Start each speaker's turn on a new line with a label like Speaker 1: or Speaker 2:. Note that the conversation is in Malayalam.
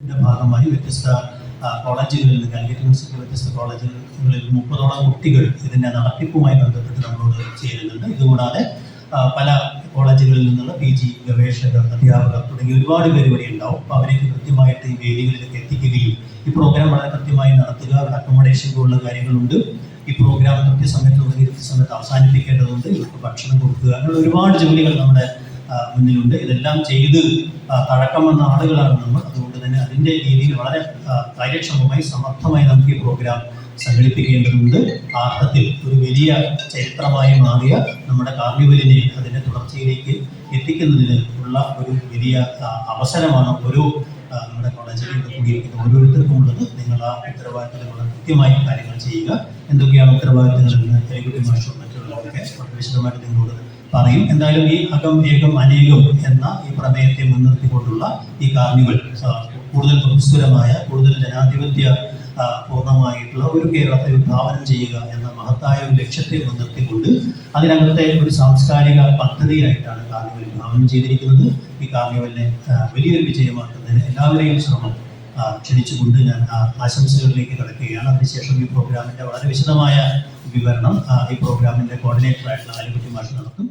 Speaker 1: ഭാഗമായി വ്യത്യസ്ത കോളേജുകളിൽ നിന്ന് കാലിക്കറ്റ് യൂണിവേഴ്സിറ്റി വ്യത്യസ്ത കോളേജുകളിൽ മുപ്പതോളം കുട്ടികൾ ഇതിന്റെ നടത്തിപ്പുമായി ബന്ധപ്പെട്ട് നമ്മളോട് ചേരുന്നുണ്ട്. ഇതുകൂടാതെ പല കോളേജുകളിൽ നിന്നുള്ള പി ജി ഗവേഷകർ അധ്യാപകർ തുടങ്ങി ഒരുപാട് പേര് ഇവിടെ ഉണ്ടാവും. അപ്പോൾ അവരേക്ക് കൃത്യമായിട്ട് ഈ വേദികളിലേക്ക് എത്തിക്കുകയും ഈ പ്രോഗ്രാം വളരെ കൃത്യമായി നടത്തുക അവരുടെ അക്കോമഡേഷൻ പോലുള്ള കാര്യങ്ങളുണ്ട്. ഈ പ്രോഗ്രാം കൃത്യസമയത്ത് തുടങ്ങി കൃത്യസമയത്ത് അവസാനിപ്പിക്കേണ്ടതുണ്ട്. ഇവർക്ക് ഭക്ഷണം കൊടുക്കുക അങ്ങനെ ഒരുപാട് ജോലികൾ നമ്മുടെ മുന്നിലുണ്ട്. ഇതെല്ലാം ചെയ്ത് തഴക്കം വന്ന ആളുകളാണ് നമ്മൾ. അതുകൊണ്ട് തന്നെ അതിന്റെ രീതിയിൽ വളരെ കാര്യക്ഷമമായി സമർത്ഥമായി നമുക്ക് ഈ പ്രോഗ്രാം സംഘടിപ്പിക്കേണ്ടതുണ്ട്. ആർത്ഥത്തിൽ ഒരു വലിയ ചരിത്രമായി മാറിയ നമ്മുടെ കാർണിവലിനെ അതിന്റെ തുടർച്ചയിലേക്ക് എത്തിക്കുന്നതിന് ഉള്ള ഒരു വലിയ അവസരമാണ് ഓരോ നമ്മുടെ ഇവിടെ കൂടിയിരിക്കുന്ന ഓരോരുത്തർക്കും ഉള്ളത്. നിങ്ങൾ ആ ഉത്തരവാദിത്തത്തിൽ കൃത്യമായി കാര്യങ്ങൾ ചെയ്യുക. എന്തൊക്കെയാണ് ഉത്തരവാദിത്തങ്ങൾ ഏകുട്ടി മാഷും മറ്റുള്ളവരൊക്കെ വിശദമായിട്ട് നിങ്ങളോട് പറയും. എന്തായാലും ഈ അകം ഏകം അനേകം എന്ന ഈ പ്രമേയത്തെ മുൻനിർത്തിക്കൊണ്ടുള്ള ഈ കാർണിവൽ കൂടുതൽ ബഹുസ്വരമായ കൂടുതൽ ജനാധിപത്യ പൂർണമായിട്ടുള്ള ഒരു കേരളത്തെ വിഭാവനം ചെയ്യുക എന്ന മഹത്തായ ഒരു ലക്ഷ്യത്തെ മുൻനിർത്തിക്കൊണ്ട് അതിനകത്തെ ഒരു സാംസ്കാരിക പദ്ധതിയായിട്ടാണ് കാർണിവൽ വിഭാവനം ചെയ്തിരിക്കുന്നത്. ഈ കാർണിവലിനെ വലിയൊരു വിജയമാക്കുന്നതിന് എല്ലാവരെയും ശ്രമം ക്ഷണിച്ചുകൊണ്ട് ഞാൻ ആശംസകളിലേക്ക് കടക്കുകയാണ്. അതിനുശേഷം ഈ പ്രോഗ്രാമിന്റെ വളരെ വിശദമായ വിവരണം ഈ പ്രോഗ്രാമിന്റെ കോർഡിനേറ്റർ ആയിട്ടുള്ള ആലുപറ്റി മാഷ് നടത്തും.